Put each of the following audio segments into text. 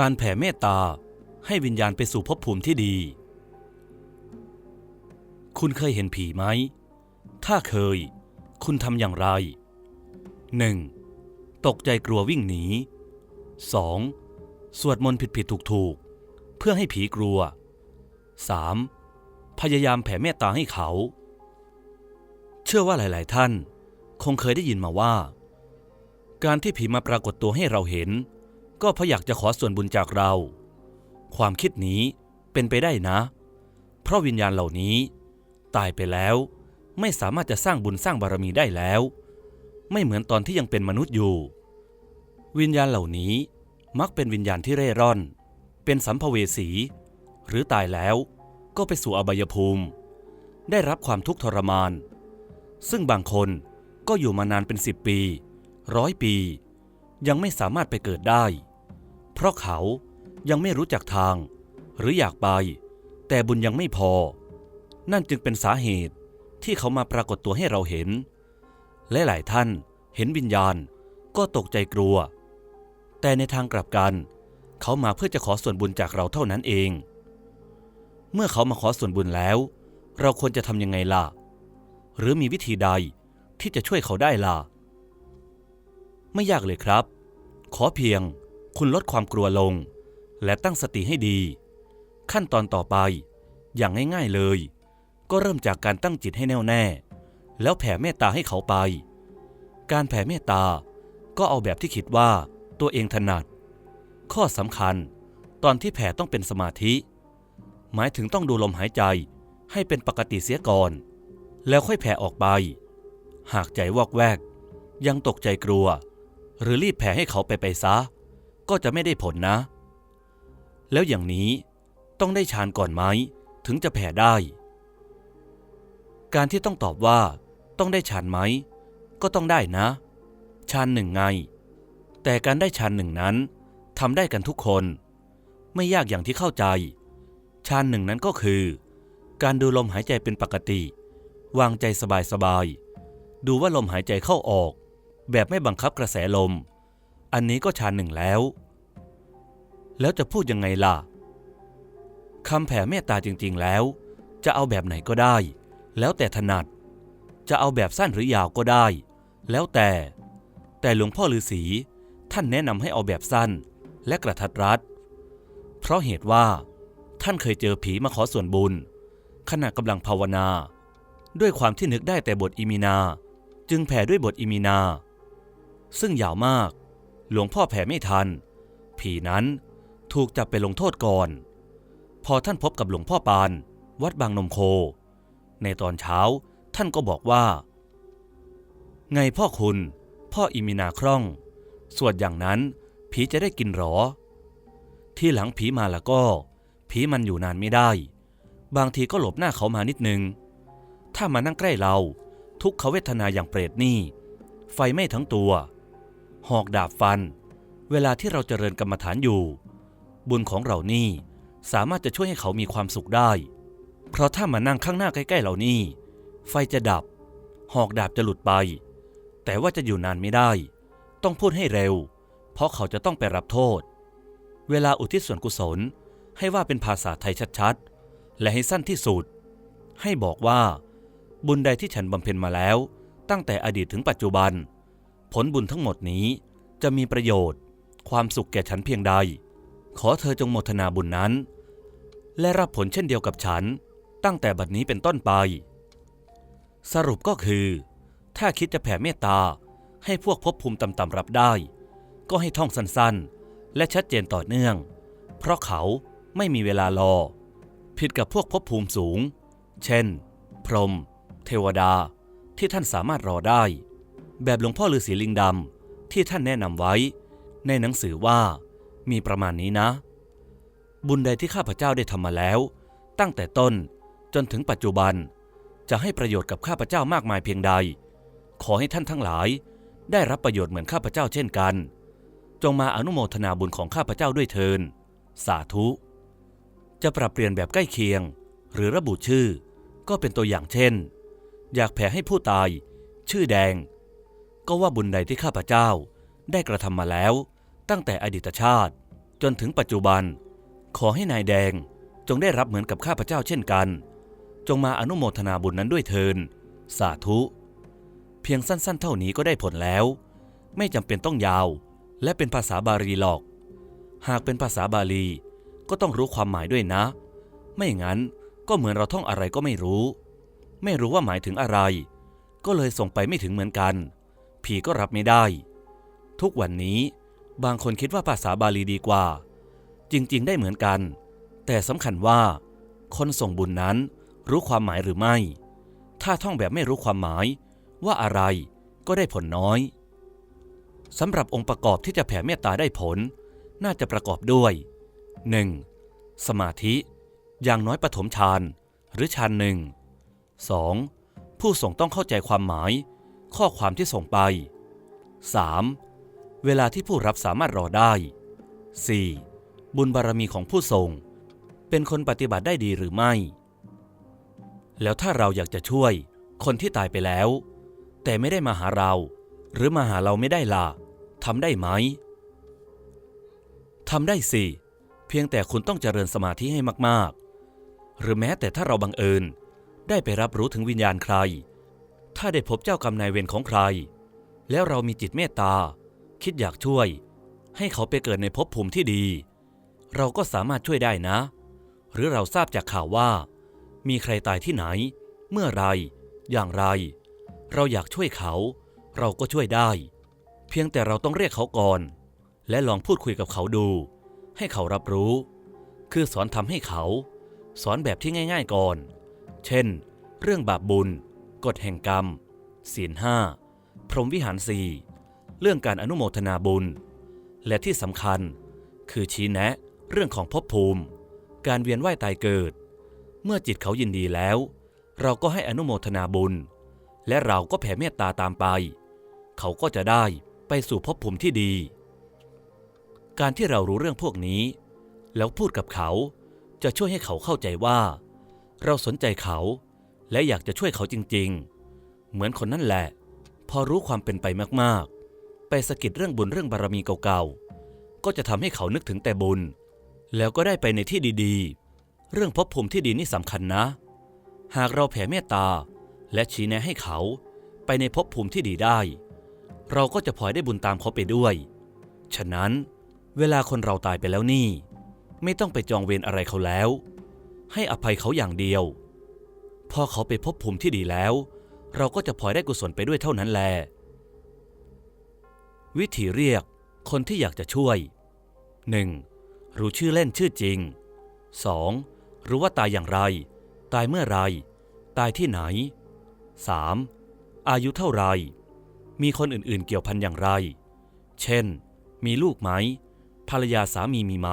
การแผ่เมตตาให้วิญญาณไปสู่ภพภูมิที่ดี คุณเคยเห็นผีไหม ถ้าเคย คุณทำอย่างไร 1. ตกใจกลัววิ่งหนี 2. สวดมนต์ผิดๆถูกๆเพื่อให้ผีกลัว 3. พยายามแผ่เมตตาให้เขา เชื่อว่าหลาย ๆ ท่าน คงเคยได้ยินมาว่า การที่ผีมาปรากฏตัวให้เราเห็น ก็เพราะอยากจะขอส่วนบุญจากเรา ความคิดนี้เป็นไปได้นะ เพราะวิญญาณเหล่านี้ ตายไปแล้ว ไม่สามารถจะสร้างบุญสร้างบารมีได้แล้ว ไม่เหมือนตอนที่ยังเป็นมนุษย์อยู่ วิญญาณเหล่านี้มักเป็นวิญญาณที่เร่ร่อน เป็นสัมภเวสี หรือตายแล้วก็ไปสู่อบายภูมิ ได้รับความทุกข์ทรมาน ซึ่งบางคนก็อยู่มานานเป็นสิบปี ร้อยปี ยังไม่สามารถไปเกิดได้ เพราะเขายังไม่รู้จักทาง หรืออยากไป แต่บุญยังไม่พอ นั่นจึงเป็นสาเหตุที่เขามาปรากฏตัวให้เราเห็น และหลายท่านเห็นวิญญาณก็ตกใจกลัว แต่ในทางกลับกัน เขามาเพื่อจะขอส่วนบุญจากเราเท่านั้นเอง เมื่อเขามาขอส่วนบุญแล้ว เราควรจะทำยังไงล่ะ หรือมีวิธีใดที่จะช่วยเขาได้ล่ะ ไม่ยากเลยครับ ขอเพียง คุณลดความกลัวลง และตั้งสติให้ดี ขั้นตอนต่อไป อย่างง่ายๆเลย ก็เริ่มจากการตั้งจิตให้แน่วแน่ แล้วแผ่เมตตาให้เขาไป การแผ่เมตตาก็เอาแบบที่คิดว่าตัวเองถนัด ข้อสำคัญ ตอนที่แผ่ต้องเป็นสมาธิ หมายถึงต้องดูลมหายใจให้เป็นปกติเสียก่อน แล้วค่อยแผ่ออกไป หากใจวอกแวก ยังตกใจกลัว หรือรีบแผ่ให้เขาไปไปซะ ก็จะไม่ได้ผลนะ แล้วอย่างนี้ต้องได้ฌานก่อนไหมถึงจะแผ่ได้ การที่ต้องตอบว่า ต้องได้ฌานไหม ก็ต้องได้นะฌานหนึ่งไง แต่การได้ฌานหนึ่งนั้นทำได้กันทุกคน ไม่ยากอย่างที่เข้าใจฌานหนึ่งนั้นก็คือ การดูลมหายใจเป็นปกติ วางใจสบายๆดูว่าลมหายใจเข้าออก แบบไม่บังคับกระแสลม อันนี้ก็ฌานหนึ่งแล้ว แล้วจะพูดยังไงล่ะคำแผ่เมตตาจริง ๆ แล้ว จะเอาแบบไหนก็ได้ แล้วแต่ถนัด จะเอาแบบสั้นหรือยาวก็ได้ แล้วแต่ แต่หลวงพ่อฤาษีท่านแนะนำให้เอาแบบสั้นและกระทัดรัด เพราะเหตุว่า ท่านเคยเจอผีมาขอส่วนบุญ ขณะกำลังภาวนา ด้วยความที่นึกได้แต่บทอิมินา จึงแผ่ด้วยบทอิมินา ซึ่งยาวมาก หลวงพ่อแผ่ไม่ทัน ผีนั้นถูกจับไปลงโทษก่อน พอท่านพบกับหลวงพ่อปาน วัดบางนมโค ในตอนเช้าท่านก็บอกว่า ไงพ่อคุณ พ่ออิมินาคร่อง สวดอย่างนั้น ผีจะได้กินหรอ ที่หลังผีมาแล้วก็ ผีมันอยู่นานไม่ได้ บางทีก็หลบหน้าเขามานิดนึง ถ้ามานั่งใกล้เรา ทุกขเวทนาอย่างเปรตนี่ ไฟไม้ทั้งตัว หอกดาบฟัน เวลาที่เราเจริญกรรมฐานอยู่ บุญของเรานี่สามารถจะช่วยให้เขามีความสุขได้ เพราะถ้ามานั่งข้างหน้าใกล้ๆเรานี่ไฟจะดับ หอกดาบจะหลุดไป แต่ว่าจะอยู่นานไม่ได้ ต้องพูดให้เร็ว เพราะเขาจะต้องไปรับโทษ เวลาอุทิศส่วนกุศลให้ว่าเป็นภาษาไทยชัดๆ และให้สั้นที่สุด ให้บอกว่า บุญใดที่ฉันบำเพ็ญมาแล้ว ตั้งแต่อดีตถึงปัจจุบัน ผลบุญทั้งหมดนี้จะมีประโยชน์ ความสุขแก่ฉันเพียงใด ขอเธอจงโมทนาบุญนั้น และรับผลเช่นเดียวกับฉันตั้งแต่บัดนี้เป็นต้นไป สรุปก็คือ ถ้าคิดจะแผ่เมตตาให้พวกภพภูมิต่ำๆรับได้ ก็ให้ท่องสั้นๆ และชัดเจนต่อเนื่อง เพราะเขาไม่มีเวลารอ ผิดกับพวกภพภูมิสูง เช่น พรหมเทวดาที่ท่านสามารถรอได้ แบบหลวงพ่อฤาษีลิงดำที่ท่านแนะนำไว้ ในหนังสือว่ามีประมาณนี้นะ บุญใดที่ข้าพเจ้าได้ทำมาแล้ว ตั้งแต่ต้นจนถึงปัจจุบัน จะให้ประโยชน์กับข้าพเจ้ามากมายเพียงใด ขอให้ท่านทั้งหลาย ได้รับประโยชน์เหมือนข้าพเจ้าเช่นกัน จงมาอนุโมทนาบุญของข้าพเจ้าด้วยเทินสาธุ จะปรับเปลี่ยนแบบใกล้เคียง หรือระบุชื่อ ก็เป็นตัวอย่างเช่น อยากแผ่ให้ผู้ตาย ชื่อแดง ก็ว่าบุญใดที่ข้าพเจ้าได้กระทำมาแล้ว ตั้งแต่อดีตชาติ จนถึงปัจจุบัน ขอให้นายแดงจงได้รับเหมือนกับข้าพเจ้าเช่นกัน จงมาอนุโมทนาบุญนั้นด้วยเทิน สาธุ เพียงสั้นๆ เท่านี้ก็ได้ผลแล้ว ไม่จำเป็นต้องยาว และเป็นภาษาบาลีหรอก หากเป็นภาษาบาลีก็ต้องรู้ความหมายด้วยนะ ไม่งั้นก็เหมือนเราท่องอะไรก็ไม่รู้ ไม่รู้ว่าหมายถึงอะไร ก็เลยส่งไปไม่ถึงเหมือนกัน ผีก็รับไม่ได้ ทุกวันนี้บางคนคิดว่าภาษาบาลีดีกว่า จริงๆ ได้เหมือนกัน แต่สำคัญว่า คนส่งบุญนั้นรู้ความหมายหรือไม่ ถ้าท่องแบบไม่รู้ความหมาย ว่าอะไรก็ได้ผลน้อยสำหรับองค์ประกอบที่จะแผ่เมตตาได้ผล น่าจะประกอบด้วย 1. สมาธิ อย่างน้อยปฐมฌานหรือฌานหนึ่ง 2. ผู้ส่งต้องเข้าใจความหมาย ข้อความที่ส่งไป 3. เวลาที่ผู้รับสามารถรอได้ 4. บุญบารมีของผู้ส่ง เป็นคนปฏิบัติได้ดีหรือไม่ แล้วถ้าเราอยากจะช่วย คนที่ตายไปแล้ว แต่ไม่ได้มาหาเรา หรือมาหาเราไม่ได้ล่ะทำได้ไหมทำได้สิ เพียงแต่คุณต้องเจริญสมาธิให้มาก ๆ หรือแม้แต่ถ้าเราบังเอิญ ได้ไปรับรู้ถึงวิญญาณใคร ถ้าได้พบเจ้ากรรมนายเวรของใคร แล้วเรามีจิตเมตตา คิดอยากช่วย ให้เขาไปเกิดในภพภูมิที่ดี เราก็สามารถช่วยได้นะ หรือเราทราบจากข่าวว่า มีใครตายที่ไหน เมื่อไรอย่างไร เราอยากช่วยเขา เราก็ช่วยได้ เพียงแต่เราต้องเรียกเขาก่อน และลองพูดคุยกับเขาดู ให้เขารับรู้ คือสอนทำให้เขา สอนแบบที่ง่าย ๆก่อน เช่น เรื่องบาปบุญ กฎแห่งกรรม ศีลห้าพรหมวิหารสี่เรื่องการอนุโมทนาบุญ และที่สำคัญ คือชี้แนะเรื่องของภพภูมิ การเวียนว่ายตายเกิด เมื่อจิตเขายินดีแล้ว เราก็ให้อนุโมทนาบุญ และเราก็แผ่เมตตาตามไป เขาก็จะได้ไปสู่ภพภูมิที่ดี การที่เรารู้เรื่องพวกนี้ แล้วพูดกับเขาจะช่วยให้เขาเข้าใจว่า เราสนใจเขา และอยากจะช่วยเขาจริงๆ เหมือนคนนั่นแหละ พอรู้ความเป็นไปมากๆ ไปสะกิดเรื่องบุญเรื่องบารมีเก่าๆ ก็จะทำให้เขานึกถึงแต่บุญ แล้วก็ได้ไปในที่ดีๆ เรื่องภพภูมิที่ดีนี่สำคัญนะ หากเราแผ่เมตตาและชี้แนะให้เขาไปในภพภูมิที่ดีได้ เราก็จะพลอยได้บุญตามเขาไปด้วย ฉะนั้นเวลาคนเราตายไปแล้วนี่ ไม่ต้องไปจองเวรอะไรเขาแล้ว ให้อภัยเขาอย่างเดียว พอเขาไปพบภูมิที่ดีแล้ว เราก็จะพลอยได้กุศลไปด้วยเท่านั้นแล วิธีเรียกคนที่อยากจะช่วย 1. รู้ชื่อเล่นชื่อจริง 2. รู้ว่าตายอย่างไร ตายเมื่อไร ตายที่ไหน 3. อายุเท่าไร มีคนอื่นๆเกี่ยวพันอย่างไร เช่น มีลูกไหม ภรรยาสามีมีไหม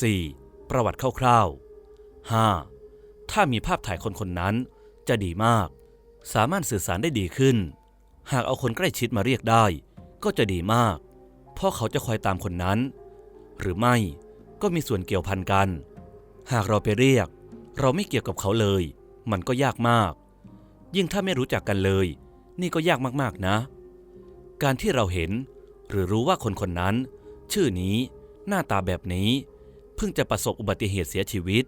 4. ประวัติคร่าวๆ 5. ถ้ามีภาพถ่ายคนคนนั้นจะดีมาก สามารถสื่อสารได้ดีขึ้น หากเอาคนใกล้ชิดมาเรียกได้ ก็จะดีมาก เพราะเขาจะคอยตามคนนั้น หรือไม่ก็มีส่วนเกี่ยวพันกัน หากเราไปเรียก เราไม่เกี่ยวกับเขาเลย มันก็ยากมาก ยิ่งถ้าไม่รู้จักกันเลย นี่ก็ยากมากๆนะ การที่เราเห็น หรือรู้ว่าคนคนนั้น ชื่อนี้ หน้าตาแบบนี้ เพิ่งจะประสบอุบัติเหตุเสียชีวิต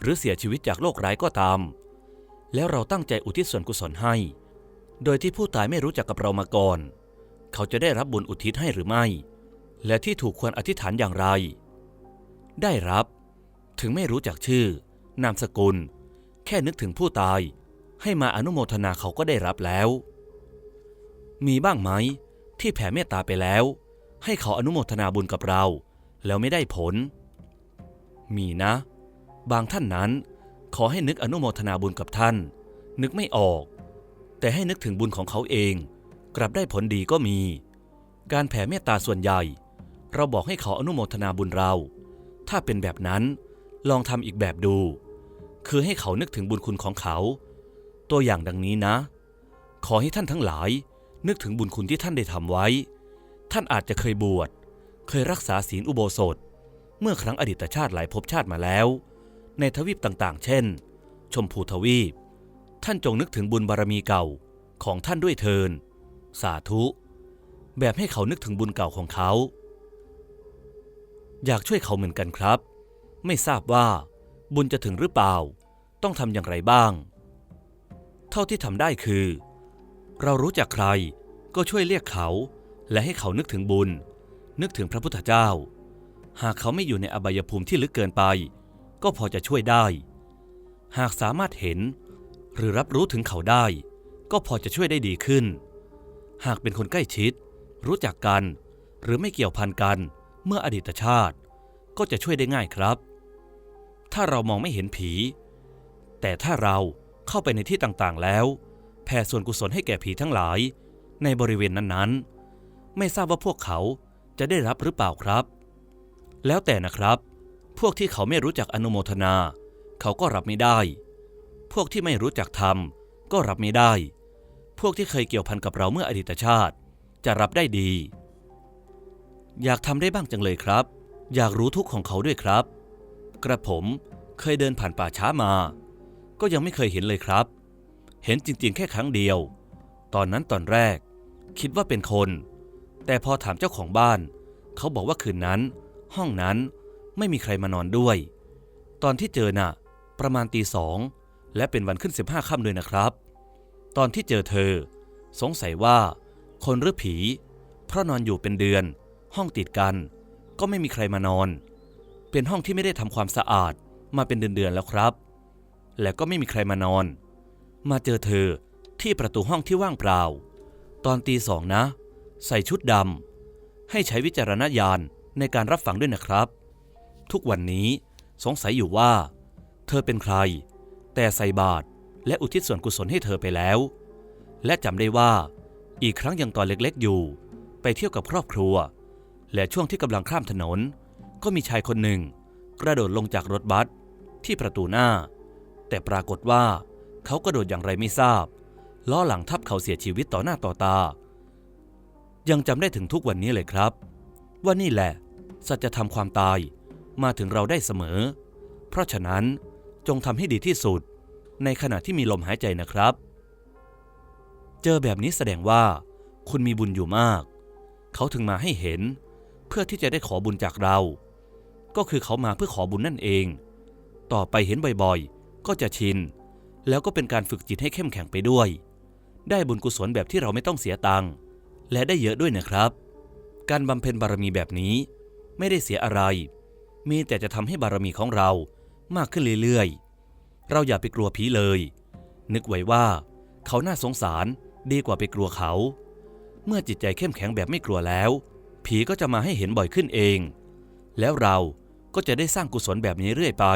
หรือเสียชีวิตจากโรคร้ายก็ตาม แล้วเราตั้งใจอุทิศส่วนกุศลให้ โดยที่ผู้ตายไม่รู้จักกับเรามาก่อน เขาจะได้รับบุญอุทิศให้หรือไม่ และที่ถูกควรอธิษฐานอย่างไร ได้รับ ถึงไม่รู้จักชื่อ นามสกุล แค่นึกถึงผู้ตาย ให้มาอนุโมทนาเขาก็ได้รับแล้ว มีบ้างไหมที่แผ่เมตตาไปแล้ว ให้เขาอนุโมทนาบุญกับเรา แล้วไม่ได้ผล มีนะ บางท่านนั้น ขอให้นึกอนุโมทนาบุญกับท่าน นึกไม่ออก แต่ให้นึกถึงบุญของเขาเอง กลับได้ผลดีก็มี การแผ่เมตตาส่วนใหญ่ เราบอกให้เขาอนุโมทนาบุญเรา ถ้าเป็นแบบนั้นลองทำอีกแบบดู คือให้เขานึกถึงบุญคุณของเขา ตัวอย่างดังนี้นะ ขอให้ท่านทั้งหลาย นึกถึงบุญคุณที่ท่านได้ทำไว้ ท่านอาจจะเคยบวช เคยรักษาศีลอุโบสถ เมื่อครั้งอดีตชาติหลายภพชาติมาแล้ว ในทวีปต่างๆ เช่น ชมพูทวีป ท่านจงนึกถึงบุญบารมีเก่าของท่านด้วยเทิน สาธุ แบบให้เขานึกถึงบุญเก่าของเขา อยากช่วยเขาเหมือนกันครับ ไม่ทราบว่าบุญจะถึงหรือเปล่า ต้องทำอย่างไรบ้าง เท่าที่ทำได้คือ เรารู้จักใครก็ช่วยเรียกเขาและให้เขานึกถึงบุญ นึกถึงพระพุทธเจ้า หากเขาไม่อยู่ในอบายภูมิที่ลึกเกินไป ก็พอจะช่วยได้ หากสามารถเห็น หรือรับรู้ถึงเขาได้ ก็พอจะช่วยได้ดีขึ้น หากเป็นคนใกล้ชิด รู้จักกัน หรือไม่เกี่ยวพันกันเมื่ออดีตชาติ ก็จะช่วยได้ง่ายครับ ถ้าเรามองไม่เห็นผี แต่ถ้าเราเข้าไปในที่ต่างๆแล้ว แผ่ส่วนกุศลให้แก่ผีทั้งหลาย ในบริเวณนั้นๆ ไม่ทราบว่าพวกเขาจะได้รับหรือเปล่าครับ แล้วแต่นะครับ พวกที่เขาไม่รู้จักอนุโมทนา เขาก็รับไม่ได้ พวกที่ไม่รู้จักทำก็รับไม่ได้ พวกที่เคยเกี่ยวพันกับเราเมื่ออดีตชาติ จะรับได้ดี อยากทำได้บ้างจังเลยครับ อยากรู้ทุกข์ของเขาด้วยครับ กระผมเคยเดินผ่านป่าช้ามา ก็ยังไม่เคยเห็นเลยครับ เห็นจริงๆ แค่ครั้งเดียว ตอนนั้นตอนแรก คิดว่าเป็นคน แต่พอถามเจ้าของบ้าน เขาบอกว่าคืนนั้น ห้องนั้น ไม่มีใครมานอนด้วย ตอนที่เจอน่ะ ประมาณตีสองและเป็นวันขึ้นสิบห้าค่ำด้วยนะครับ ตอนที่เจอเธอ สงสัยว่า คนหรือผี เพราะนอนอยู่เป็นเดือน ห้องติดกัน ก็ไม่มีใครมานอน เป็นห้องที่ไม่ได้ทำความสะอาดมาเป็นเดือนๆแล้วครับ และก็ไม่มีใครมานอน มาเจอเธอที่ประตูห้องที่ว่างเปล่า ตอนตีสองนะ ใส่ชุดดำให้ใช้วิจารณญาณในการรับฟังด้วยนะครับ ทุกวันนี้สงสัยอยู่ว่า เธอเป็นใคร แต่ใส่บาตรและอุทิศส่วนกุศลให้เธอไปแล้ว และจำได้ว่า อีกครั้งยังตอนเล็กๆอยู่ ไปเที่ยวกับครอบครัว และช่วงที่กำลังข้ามถนน ก็มีชายคนหนึ่ง กระโดดลงจากรถบัสที่ประตูหน้า แต่ปรากฏว่า เขากระโดดอย่างไรไม่ทราบ ล้อหลังทับเขาเสียชีวิตต่อหน้าต่อตา ยังจำได้ถึงทุกวันนี้เลยครับ ว่านี่แหละ สัจธรรมความตาย มาถึงเราได้เสมอ เพราะฉะนั้นจงทำให้ดีที่สุด ในขณะที่มีลมหายใจนะครับ เจอแบบนี้แสดงว่า คุณมีบุญอยู่มาก เขาถึงมาให้เห็น เพื่อที่จะได้ขอบุญจากเรา ก็คือเขามาเพื่อขอบุญนั่นเอง ต่อไปเห็นบ่อยๆ ก็จะชิน แล้วก็เป็นการฝึกจิตให้เข้มแข็งไปด้วย ได้บุญกุศลแบบที่เราไม่ต้องเสียตังค์และได้เยอะด้วยนะครับ การบำเพ็ญบารมีแบบนี้ ไม่ได้เสียอะไร มีแต่จะทำให้บารมีของเรามากขึ้นเรื่อยๆ เราอย่าไปกลัวผีเลย นึกไว้ว่า เขาน่าสงสารดีกว่าไปกลัวเขา เมื่อจิตใจเข้มแข็งแบบไม่กลัวแล้ว ผีก็จะมาให้เห็นบ่อยขึ้นเอง แล้วเราก็จะได้สร้างกุศลแบบนี้เรื่อยไป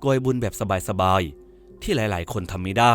โกยบุญแบบสบายๆ ที่หลายๆ คนทำไม่ได้